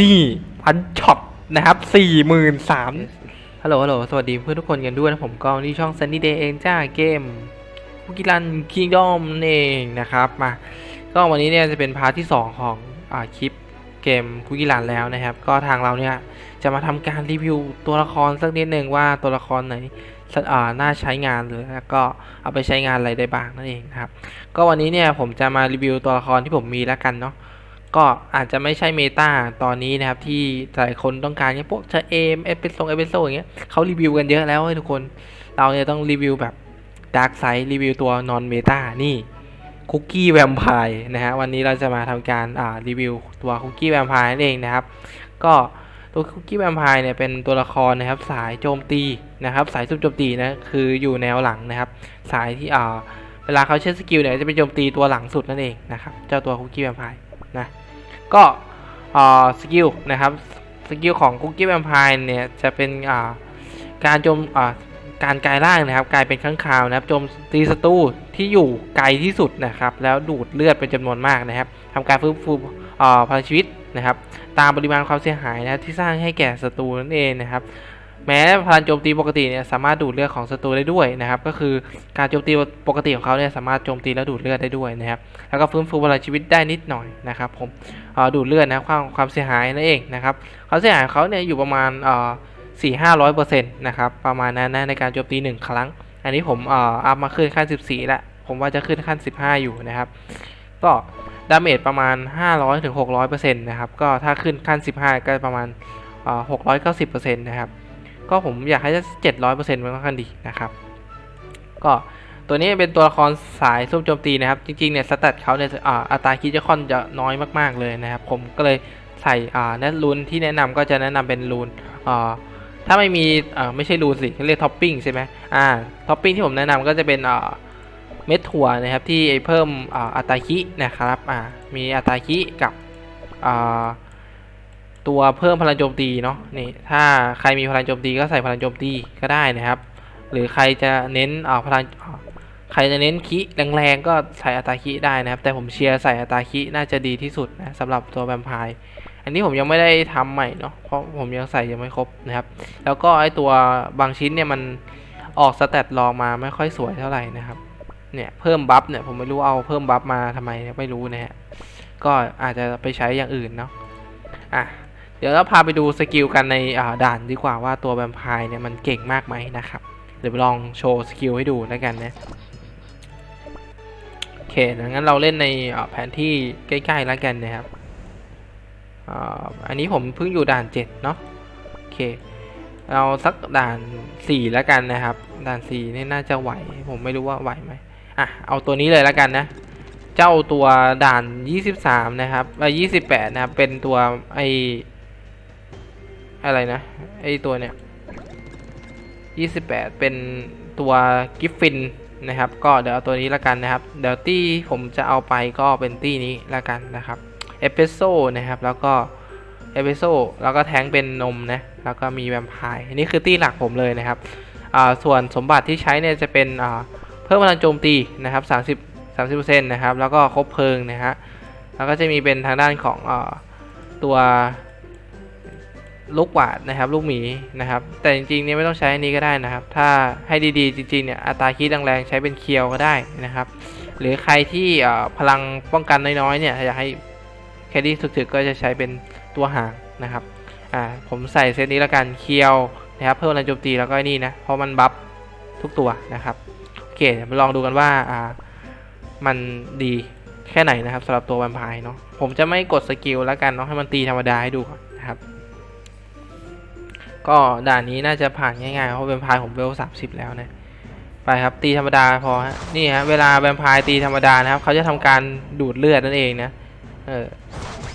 นี่พันช็อตนะครับสี่หมื่นสามฮัลโหลฮัลโหลสวัสดีเพื่อนทุกคนกันด้วยนะผมก็ที่ช่อง Sunny Day เองจ้าเกมคุกิรันคิงดอมเองนะครับมาก็วันนี้เนี่ยจะเป็นพาร์ทที่ 2 ของอคลิปเกมคุกิรันแล้วนะครับ ก็ทางเราเนี่ยจะมาทำการรีวิวตัวละครสักนิดหนึ่งว่าตัวละครไหนอ่าน่าใช้งานหรือแล้วก็เอาไปใช้งานอะไรได้บ้างนั่นเองนะครับ ก็วันนี้เนี่ยผมจะมารีวิวตัวละครที่ผมมีแล้วกันเนาะ ก็อาจจะไม่ใช่เมตาตอนนี้นะครับ ที่หลายคนต้องการเนี่ยพวกเชเอมเอพิโซดเอพิโซดอย่างเงี้ยเขารีวิวกันเยอะแล้วเว้ทุกคนเราเนี่ยต้องรีวิวแบบดาร์กไซ e รีวิวตัวนอนเมตานี่คุกกี้แวมไพร์นะฮะวันนี้เราจะมาทำการอ่ารีวิวตัวคุกกี้แวมไพร์นั่นเองนะครับ ก็ตัวคุกกี้แวมไพร์เนี่ยเป็นตัวละครนะครับ สายโจมตีนะครับ สายซุบโจมตีนะคืออยู่แนวหลังนะครับ สายที่อ่าเวลาเขาใช้สกิลเนี่ยจะเป็นโจมตีตัวหลังสุดนั่นเองนะครับเจ้าตัวคุกกี้แวมไพร์นะ ก็สกิลนะครับสกิลของคุกกี้แวมไพร์เนี่ยจะเป็นการโจมการกลายร่างนะครับกลายเป็นข้างคาวนะครับโจมตีศัตรูที่อยู่ไกลที่สุดนะครับ แล้วดูดเลือดเป็นจำนวนมากนะครับทำการฟื้นฟูพลังชีวิตนะครับ ตามปริมาณความเสียหายนะที่สร้างให้แก่ศัตรูนั่นเองนะครับ แม้พลังโจมตีปกติเนี่ยสามารถดูดเลือดของศัตรูได้ด้วยนะครับ ก็คือการโจมตีปกติของเขาเนี่ยสามารถโจมตีแล้วดูดเลือดได้ด้วยนะครับ แล้วก็ฟื้นฟูพลังชีวิตได้นิดหน่อยนะครับ ผมดูดเลือดนะความความเสียหายนั่นเองนะครับความเสียหายของเขาเนี่ยอยู่ประมาณอ่อสี่ห้าร้อยเปอร์เซ็นต์นะครับประมาณนั้นนะในการโจมตีหนึ่งครั้ง อันนี้ผมเอ่ออัพมาขึ้นขั้นสิบสี่ละผมว่าจะขึ้นขั้นสิบห้าอยู่นะครับ ก็ดาเมจประมาณห้าร้อยถึงหกร้อยเปอร์เซ็นต์นะครับ ก็ถ้าขึ้นขั้นสิบห้าก็ประมาณหกร้อยเก้าสิบเปอร์เซ็นต์นะครับ ก็ผมอยากให้จะเจ็ดร้อยเปอร์เซ็นต์มันค่อนดีนะครับ ก็ตัวนี้เป็นตัวละครสายซุ่มโจมตีนะครับ จริงๆเนี่ยสแตทเขาเนี่ยอ่าอัตราคิดจะค่อนจะน้อยมากๆเลยนะครับ ผมก็เลยใส่อ่าแนทรูนที่แนะนำก็จะแนะนำเป็นรูนอ่าถ้าไม่มีอ่าไม่ใช่รูนสิเขาเรียกท็อปปิ้งใช่ไหมอ่าท็อปปิ้งที่ผมแนะนำก็จะเป็นอ่าเม็ดถั่วนะครับที่เพิ่มอ่าอัตราคินะครับอ่ามีอัตราคิกับอ่า ตัวเพิ่มพลังโจมตีเนาะนี่ถ้าใครมีพลังโจมตีก็ใส่พลังโจมตีก็ได้นะครับ หรือใครจะเน้นอ่าพลังใครจะเน้นคิแรงๆก็ใส่อัตราคิได้นะครับ แต่ผมเชียร์ใส่อัตราคิน่าจะดีที่สุดนะสำหรับตัวแวมไพร์อันนี้ผมยังไม่ได้ทำใหม่เนาะเพราะผมยังใส่ยังไม่ครบนะครับ แล้วก็ไอตัวบางชิ้นเนี่ยมันออกสเตตลองมาไม่ค่อยสวยเท่าไหร่นะครับเนี่ยเพิ่มบัฟเนี่ยผมไม่รู้เอาเพิ่มบัฟมาทำไมไม่รู้นะฮะก็อาจจะไปใช้อย่างอื่นเนาะอะ เดี๋ยวเราพาไปดูสกิลกันในด่านดีกว่าว่าตัวแวมไพร์เนี่ยมันเก่งมากไหมนะครับ เดี๋ยวลองโชว์สกิลให้ดูแล้วกันนะโอเคงั้นเราเล่นในแผนที่ใกล้ๆแล้วกันนะครับอันนี้ผมเพิ่งอยู่ด่าน 7 เนาะโอเค เราสักด่าน 4 แล้วกันนะครับ ด่าน4นี่น่าจะไหว ผมไม่รู้ว่าไหวไหมอะ เอาตัวนี้เลยแล้วกันนะ เจ้าตัวด่าน 23 นะครับไอ้28 นะครับ เป็นตัวไอ อะไรนะ ไอตัวเนี้ย28เป็นตัวกิฟฟินนะครับ ก็เดี๋ยวเอาตัวนี้ละกันนะครับ เดี๋ยวตี้ผมจะเอาไปก็เป็นตี้นี้ละกันนะครับ เอสเปรสโซ่นะครับ แล้วก็เอสเปรสโซ่ แล้วก็แทงเป็นนมนะ แล้วก็มีแวมไพร์อันนี้คือตี้หลักผมเลยนะครับ อ่า ส่วนสมบัติที่ใช้เนี่ยจะเป็น อ่า เพิ่มพลังโจมตีนะครับ30 30%นะครับ แล้วก็ครบเพลิงนะฮะ แล้วก็จะมีเป็นทางด้านของอตัว ลูกหวาดนะครับ ลูกหมีนะครับ แต่จริงๆเนี่ยไม่ต้องใช้อันนี้ก็ได้นะครับ ถ้าให้ดีๆ จริงๆเนี่ยอัตราคีดแรงๆใช้เป็นเคียวก็ได้นะครับ หรือใครที่พลังป้องกันน้อยๆเนี่ยอยากให้แคดดี้ถึกๆก็จะใช้เป็นตัวหางนะครับอ่าผมใส่เซตนี้แล้วกันเคียวนะครับ เพิ่มพลังโจมตีแล้วก็นี่นะเพราะมันบัฟทุกตัวนะครับโอเคเดี๋ยวมาลองดูกันว่าอ่ามันดีแค่ไหนนะครับสำหรับตัวแวมไพร์เนาะผมจะไม่กดสกิลแล้วกันเนาะให้มันตีธรรมดาให้ดูก่อนนะครับ ก็ด่านนี้น่าจะผ่านง่ายๆเพราะแวมไพร์ผมเวลสามสิบแล้วนะไปครับตีธรรมดาพอฮะนี่ฮะเวลาแวมไพร์ตีธรรมดานะครับเขาจะทำการดูดเลือดนั่นเองนะเออ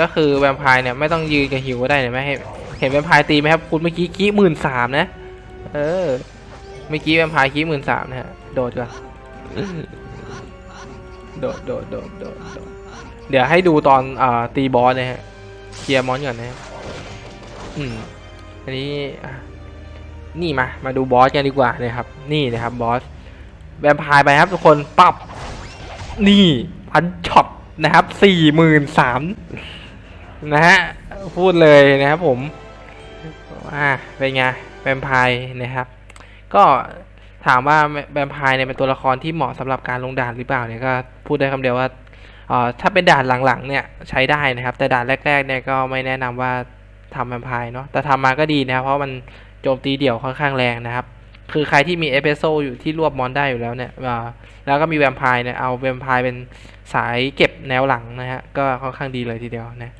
ก็คือแวมไพร์เนี่ยไม่ต้องยืนกับหิวก็ได้เนี่ยไม่ให้เห็นแวมไพร์ตีไหมครับคุณเมื่อกี้กี้หมื่นสามนะเออเมื่อกี้แวมไพร์คีหมื่นสามนะฮะโดดก่อนโดดโดดโดดโดดโดดเดี๋ยวให้ดูตอนอ่าตีบอสนะฮะเคลียร์มอนก่อนนะฮะอืม อันนี้นี่มา มาดูบอสกันดีกว่านะครับ นี่นะครับบอสแวมพร์ไปครับทุกคนปับนี่พันช็อตนะครับสี่หมื่นสามนะฮะพูดเลยนะครับผมอ่าเป็นไงแวมพร์นะครับ ก็ถามว่าแวมพร์เนี่ยเป็นตัวละครที่เหมาะสำหรับการลงด่านหรือเปล่าเนี่ยก็พูดได้คำเดียวว่าอ่อถ้าเป็นด่านหลังๆเนี่ยใช้ได้นะครับ แต่ด่านแรกๆเนี่ยก็ไม่แนะนำว่า ทำแวมไพร์เนาะแต่ทำมาก็ดีนะครับเพราะมันโจมตีเดี่ยวค่อนข้างแรงนะครับ คือใครที่มีเอสเปโซอยู่ที่รวบมอนได้อยู่แล้วเนี่ยแล้วก็มีแวมไพร์เนี่ยเอาแวมไพร์เป็นสายเก็บแนวหลังนะฮะก็ค่อนข้างดีเลยทีเดียวนะ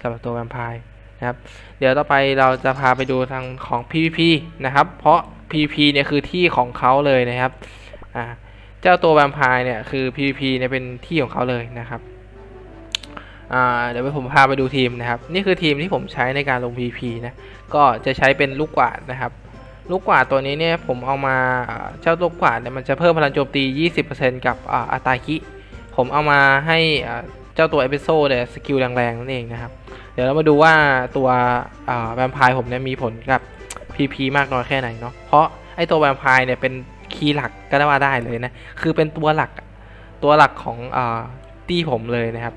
สำหรับตัวแวมไพร์นะครับ เดี๋ยวต่อไปเราจะพาไปดูทางของ PVP นะครับ เพราะ PVP เนี่ยคือที่ของเขาเลยนะครับอ่าเจ้าตัวแวมไพร์เนี่ยคือ PVP เนี่ยเป็นที่ของเขาเลยนะครับ เดี๋ยวผมพาไปดูทีมนะครับ นี่คือทีมที่ผมใช้ในการลง PP นะก็จะใช้เป็นลูกกวาดนะครับ ลูกกวาดตัวนี้เนี่ยผมเอามาเจ้าลูกกวาดเนี่ยมันจะเพิ่มพลังโจมตี 20%กับอ,อัตราคิ ผมเอามาให้เจ้าตัวเอพิโซดเนี่ยสกิลแรงๆนั่นเองนะครับ เดี๋ยวเรามาดูว่าตัวแวมไพร์ผมเนี่ยมีผลกับ PP มากน้อยแค่ไหนเนาะเพราะไอตัวแวมไพร์เนี่ยเป็นคีย์หลักก็ได้ว่าได้เลยนะคือเป็นตัวหลักตัวหลักของตี้ผมเลยนะครับ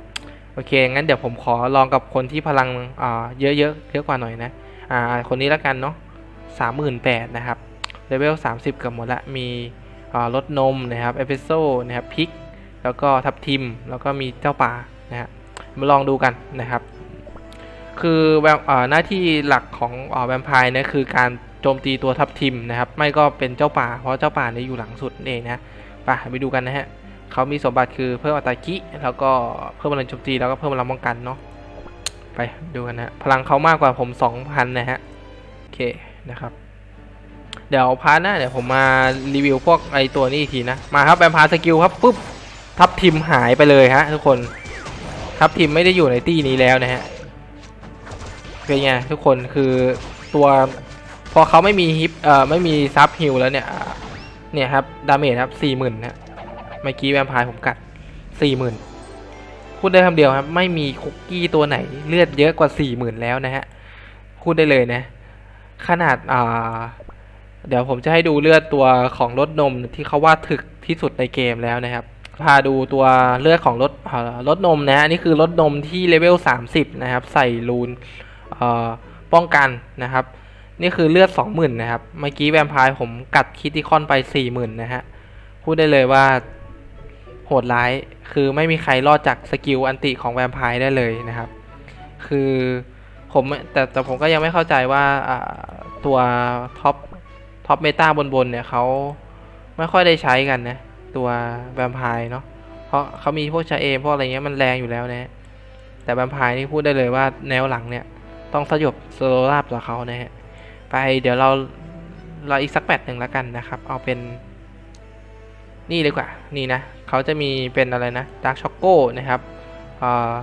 โอเค งั้นเดี๋ยวผมขอลองกับคนที่พลังอ่าเยอะๆเยอะกว่าหน่อยนะ อ่า คนนี้แล้วกันเนาะสามหมื่นแปดนะครับเลเวลสามสิบกับหมดละ มีอ่ารถนมนะครับเอพิโซนะครับพิก แล้วก็ทับทิม แล้วก็มีเจ้าป่านะฮะ มาลองดูกันนะครับ คือแวมหน้าที่หลักของอแวมไพร์นี่ยคือการโจมตีตัวทับทิมนะครับ ไม่ก็เป็นเจ้าป่า เพราะเจ้าป่าเนี่ยอยู่หลังสุดนั่นเองนะ ไปไปดูกันนะฮะ เขามีสมบัติคือเพิ่มอัตรากิแล้วก็เพิ่มพลังโจมตีแล้วก็เพิ่มพลังป้องกันเนาะไปดูกันนะฮะพลังเขามากกว่าผม2,000นะฮะโอเคนะครับ เดี๋ยวพาร์ทหน้าเดี๋ยวผมมารีวิวพวกไอตัวนี้อีกทีนะมาครับแวมพร์สกิลครับปุ๊บทับทิมหายไปเลยฮะทุกคนทับทิมไม่ได้อยู่ในตี้นี้แล้วนะฮะเป็นไงทุกคนคือตัวพอเขาไม่มีฮิปเอ่อไม่มีซับฮิลแล้วเนี่ยเนี่ยครับดาเมจครับสี่หมื่นนะ มื่อกี้แวมพร์ผมกัดสี่หมื่นพูดได้คำเดียวครับ ไม่มีคุกกี้ตัวไหนเลือดเยอะกว่าสี่หมื่นแล้วนะฮะพูดได้เลยนะ ขนาดอ่าเดี๋ยวผมจะให้ดูเลือดตัวของรถนมที่เขาว่าถึกที่สุดในเกมแล้วนะครับ พาดูตัวเลือดของรถรถนมนะนี่คือรถนมที่เลเวล 30 นะครับ ใส่รูนป้องกันนะครับ นี่คือเลือด 20,000 นะครับ เมื่อกี้แวมพร์ผมกัดคิติคอนไป 40,000 นะฮะ พูดได้เลยว่า โหดร้าย คือไม่มีใครรอดจากสกิลอันติของแวมไพร์ได้เลยนะครับ คือผมแต่แต่ผมก็ยังไม่เข้าใจว่าตัวท็อปท็อปเมตาบนบนๆเนี่ยเขาไม่ค่อยได้ใช้กันนะ ตัวแวมไพร์เนาะเพราะเขามีพวกชาเอมพวกอะไรเงี้ยมันแรงอยู่แล้วนะแต่แวมไพร์นี่พูดได้เลยว่าแนวหลังเนี่ย ต้องสยบสโลลาบต่อเขานะฮะไปเดี๋ยวเราเราอีกสักแมตช์หนึ่งแล้วกันนะครับ เอาเป็น นี่ดีกว่า นี่นะ เขาจะมีเป็นอะไรนะดาร์กช็อกโก้นะครับเอ่อ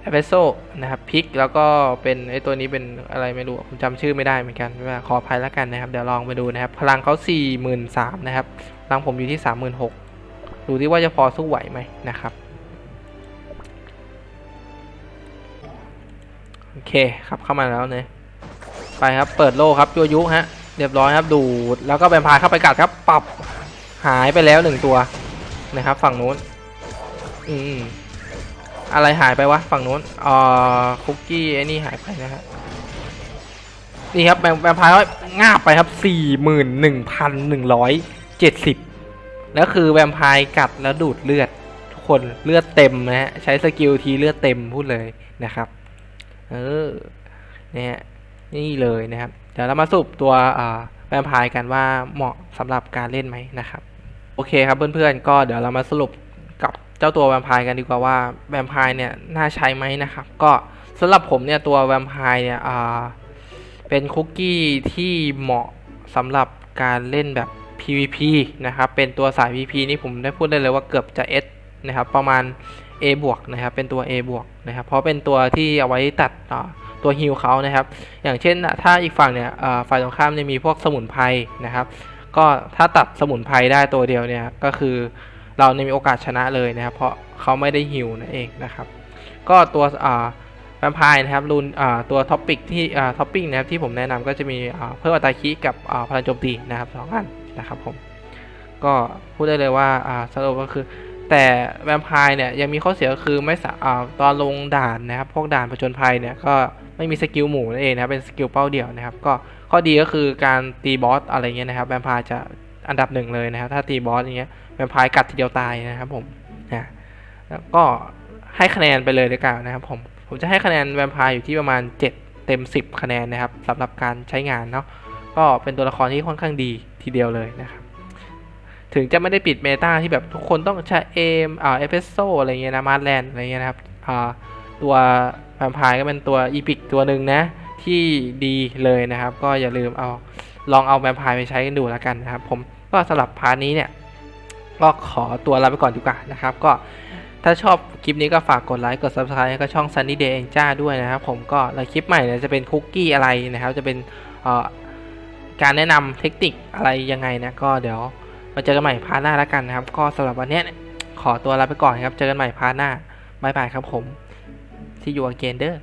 เอเปโซนะครับพิกแล้วก็เป็นไอตัวนี้เป็นอะไรไม่รู้ผมจำชื่อไม่ได้เหมือนกันไม่ว่าขออภัยแล้วกันนะครับ เดี๋ยวลองไปดูนะครับ พลังเขา4 3 0 0 0นะครับพลังผมอยู่ที่ 36,000ดูที่ว่าจะพอสู้ไหวไหมนะครับโอเคครับเข้ามาแล้วเนี่ยไปครับเปิดโลครับยัวยุฮะเรียบร้อยครับดูดแล้วก็แวมพร์เข้าไปกัดครับปรับ หายไปแล้วหนึ่งตัวนะครับ ฝั่งนู้น อืมอะไรหายไปวะฝั่งนู้นอ่อคุกกี้ไอ้นี่หายไปนะฮะนี่ครับแวมแวมไพร์ก็งาบไปครับสี่หมื่นหนึ่งพันหนึ่งร้อยเจ็ดสิบแล้วคือแวมพร์กัดแล้วดูดเลือด ทุกคนเลือดเต็มนะฮะใช้สกิลทีเลือดเต็มพูดเลยนะครับ เออเนี่ยนี่เลยนะครับ เดี๋ยวเรามาสรุปตัวแวมพร์กันว่าเหมาะสำหรับการเล่นไหมนะครับ โอเคครับเพื่อนๆ ก็เดี๋ยวเรามาสรุปกับเจ้าตัวแวมไพร์กันดีกว่าว่าแวมไพร์เนี่ยน่าใช้ไหมนะครับ ก็สำหรับผมเนี่ยตัวแวมไพร์เนี่ยเป็นคุกกี้ที่เหมาะสำหรับการเล่นแบบ PVP นะครับ เป็นตัวสาย PVP นี่ผมได้พูดได้เลยว่าเกือบจะ S นะครับ ประมาณ A บวกนะครับ เป็นตัว A บวกนะครับ เพราะเป็นตัวที่เอาไว้ตัดตัวฮิลเขานะครับ อย่างเช่น ถ้าอีกฝั่งเนี่ยฝ่ายตรงข้ามเนี่ยมีพวกสมุนไพรนะครับ ก็ถ้าตัดสมุนไพรได้ตัวเดียวเนี่ยก็คือเราเนี่ยมีโอกาสชนะเลยนะครับเพราะเขาไม่ได้ฮิลนั่นเองนะครับ ก็ตัวอ่าแวมไพร์นะครับรูนอ่าตัวท็อปปิกที่อ่าท็อปปิ้งนะครับที่ผมแนะนำก็จะมีอ่าเพิ่มอัตราคีกับอ่าพลังโจมตีนะครับสองอันนะครับผมก็พูดได้เลยว่าอ่าสรุปก็คือแต่แวมไพร์เนี่ยยังมีข้อเสียก็คือไม่สาอ่าตอนลงด่านนะครับพวกด่านผจญภัยเนี่ยก็ ไม่มีสกิลหมู่นั่นเองนะครับเป็นสกิลเป้าเดี่ยวนะครับก็ข้อดีก็คือการตีบอสอะไรเงี้ยนะครับแวมพร์จะอันดับหนึ่งเลยนะครับถ้าตีบอสอย่างเงี้ยแวมพร์กัดทีเดียวตายนะครับผมนะแล้วก็ให้คะแนนไปเลยดีกว่านะครับผมผมจะให้คะแนนแวมพร์อยู่ที่ประมาณ 7 เต็ม 10 คะแนนนะครับสำหรับการใช้งานเนาะก็เป็นตัวละครที่ค่อนข้างดีทีเดียวเลยนะครับถึงจะไม่ได้ปิดเมตาที่แบบทุกคนต้องใช้เอมอ่าเอฟเฟสโซอะไรเงี้ยนะมาร์แลนอะไรเงี้ยนะครับอ่าตัว แวมพร์ก็เป็นตัวอีพิกตัวหนึ่งนะ ที่ดีเลยนะครับ ก็อย่าลืมเอาลองเอาแวมพร์ไปใช้กันดูแล้วกันนะครับ ผมก็สำหรับพาร์ทนี้เนี่ย ก็ขอตัวลาไปก่อนดีกว่านะครับ ก็ถ้าชอบคลิปนี้ก็ฝากกดไลค์กด subscribe ก็ช่อง Sunny Day เองจ้าด้วยนะครับ ผมก็แล้วคลิปใหม่เนี่ยจะเป็นคุกกี้อะไรนะครับ จะเป็นการแนะนำเทคนิคอะไรยังไงนะก็เดี๋ยวมาเจอกันใหม่พาร์ทหน้าแล้วกันนะครับ ก็สำหรับวันนี้ขอตัวลาไปก่อนครับ เจอกันใหม่พาร์ทหน้าบายบายครับผม see you again เด้อ